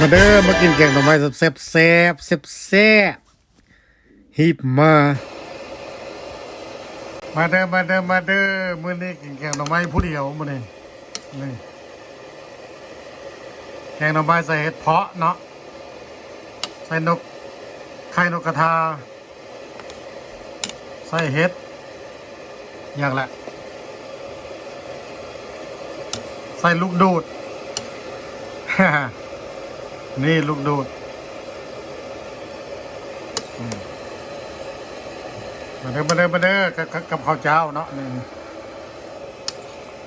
มาเด้อมากินแกงหน่อไม้แซ่บแซ่บแซ่บแซ่บฮิบมา มาเด้อมาเด้อมาเด้อมื้อนี้กินแกงหน่อไม้ผู้เดียวมื้อนี้นี่แกงหน่อไม้ใส่เห็ดเพาะเนาะใส่นกไข่นกกระทา ใส่เห็ดอย่างละใส่ลูกดูด นี่ลูกดูดมาเด้อมาเด้อมาเด้อกับกับข้าวเจ้าเนาะนี่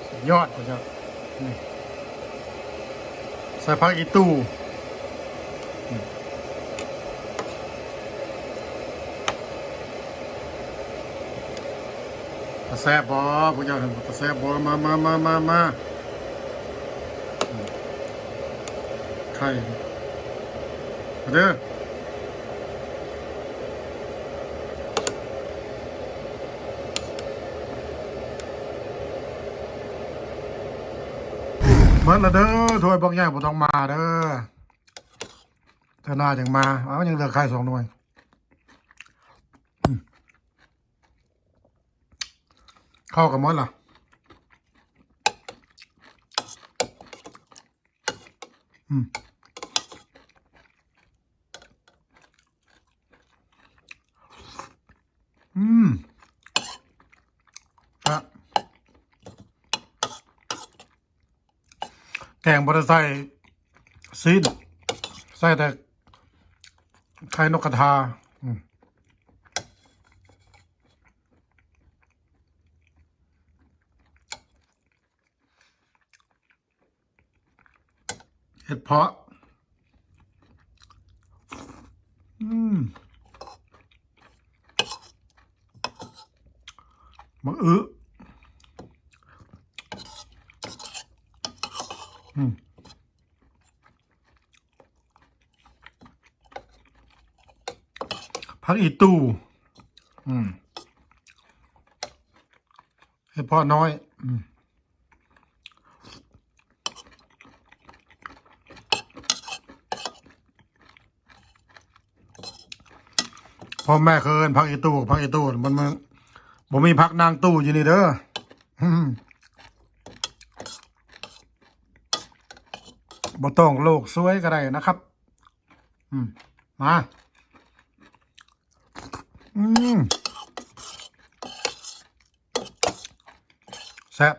สุดยอดข้าวเจ้านี่ใส่ผักอีตู้อืมตะแซบบ่พวกเจ้าเห็นบ่ตะแซบบมามามามามาไข่ มาเด้อเมื่อละเด้อถ้วยบอกใหญ่บ่ต้องมาเด้อเธอหน้าจังมาเอายังเหลือไข่สองหน่วยอืมเข้ากับมดล่ะอืม อืมอะแกงบไดใส่ซีนใส่แต่ไข่นกกระทาเห็ดเพาะ อืม มะอึอืมพักอีตู้อืมเห็ดเพาะน้อย อืมพ่อแม่เคยเอิ้นพักอีตู้พักอีตู้มันมัน บ่มีพักนางตู้อยู่นี่เด้ออืมบ่ต้องโลกสวยก็ได้นะครับ อืม มา อืมแซ่บ